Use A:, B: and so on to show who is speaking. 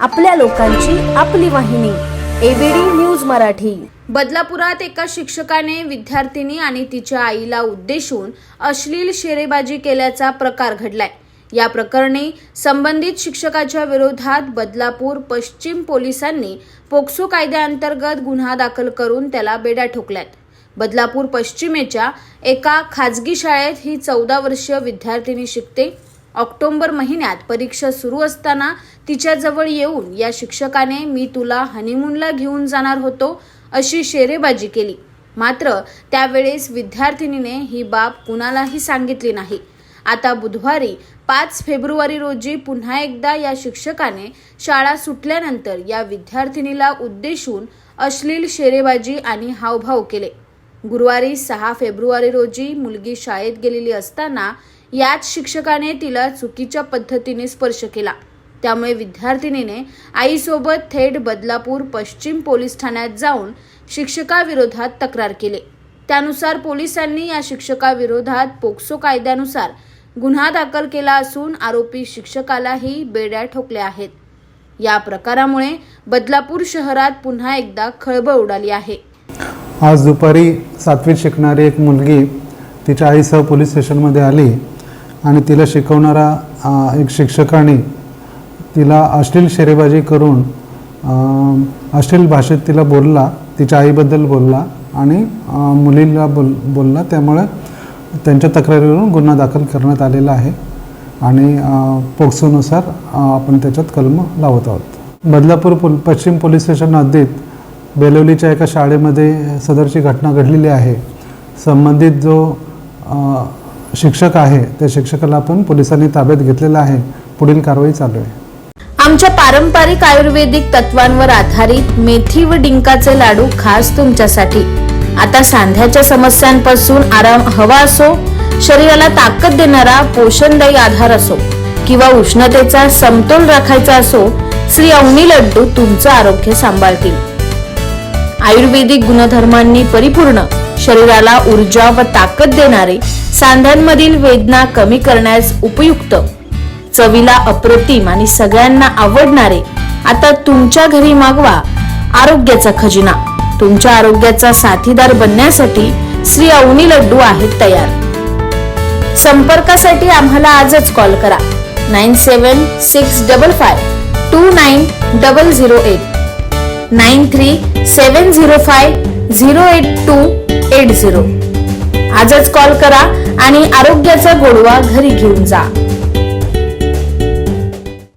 A: आपल्या लोकांची आपली वाहिनी एबीडी न्यूज मराठी.
B: बदलापुरात एका शिक्षकाने विद्यार्थिनी आणि तिच्या आईला उद्देशून अश्लील शेरेबाजी केल्याचा प्रकार घडलाय. या प्रकरणी संबंधित शिक्षकाच्या विरोधात बदलापूर पश्चिम पोलिसांनी पोक्सो कायद्याअंतर्गत गुन्हा दाखल करून त्याला बेड्या ठोकल्यात. बदलापूर पश्चिमेच्या एका खाजगी शाळेत ही चौदा वर्षीय विद्यार्थिनी शिकते ऑक्टोबर महिन्यात परीक्षा सुरू असताना तिच्याजवळ येऊन या शिक्षकाने मी तुला हनीमूनला घेऊन जाणार होतो अशी शेरेबाजी केली. मात्र त्यावेळेस विद्यार्थिनीने ही बाब कुणालाही सांगितली नाही. आता बुधवारी पाच फेब्रुवारी रोजी पुन्हा एकदा या शिक्षकाने शाळा सुटल्यानंतर या विद्यार्थिनीला उद्देशून अश्लील शेरेबाजी आणि हावभाव केले. गुरुवारी सहा फेब्रुवारी रोजी मुलगी शाळेत गेलेली असताना याच शिक्षकाने तिला चुकीच्या पद्धतीने स्पर्श केला. त्यामुळे विद्यार्थिनीने आईसोबत थेट बदलापूर पश्चिम पोलीस ठाण्यात जाऊन शिक्षकाविरोधात तक्रार केली. त्यानुसार पोलिसांनी या शिक्षकाविरोधात पोक्सो कायद्यानुसार गुन्हा दाखल केला असून आरोपी शिक्षकालाही बेड्या ठोकल्या आहेत. या प्रकारामुळे बदलापूर शहरात पुन्हा एकदा खळबळ उडाली आहे.
C: आज दुपारी सातवीत शिकणारी एक मुलगी तिच्या आईसह पोलीस स्टेशनमध्ये आली. आणि तिला शिकवणारा एक शिक्षकाने तिला अश्लील शेरेबाजी करून अश्लील भाषेत तिला बोलला तिच्या आईबद्दल बोलला आणि मुलीला बोल बोलला. त्यामुळे त्यांच्या तक्रारीवरून गुन्हा दाखल करण्यात आलेला आहे आणि पोक्सोनुसार आपण त्याच्यात कलम लावत आहोत. बदलापूर पोल पश्चिम पोलीस स्टेशन हद्दीत बेलवलीच्या एका शाळेमध्ये सदरची घटना घडलेली आहे. संबंधित जो शिक्षक आहे त्या शिक्षकाला आपण पोलिसांनी ताब्यात घेतलेला आहे. पुढील कारवाई चालू आहे.
B: आमच्या पारंपरिक आयुर्वेदिक तत्वांवर आधारित मेथी व डिंकाचे लाडू खास तुमच्यासाठी. आता सांध्याच्या समस्यांपासून आराम हवा असो शरीराला ताकद देणारा पोषणदायी आधार असो किंवा उष्णतेचा समतोल राखायचा असो श्री अवनी लड्डू तुमचं आरोग्य सांभाळतील. आयुर्वेदिक गुणधर्मांनी परिपूर्ण शरीराला ऊर्जा व ताकद देणारे सांध्यांमधील वेदना कमी करण्यास उपयुक्त. चवीला अप्रतिम आणि सगळ्यांना आवडणारे आता तुमच्या घरी मागवा आरोग्याचा खजिना. तुमच्या आरोग्याचा साथीदार बनण्यासाठी श्री अवनी लड्डू आहेत तयार. संपर्कासाठी आम्हाला आजच कॉल करा. Nine seven six double five two nine double zero eight. Nine three seven zero five zero eight two eight zero. आजच कॉल करा आणि आरोग्याचा गोडवा घरी घेऊन जा.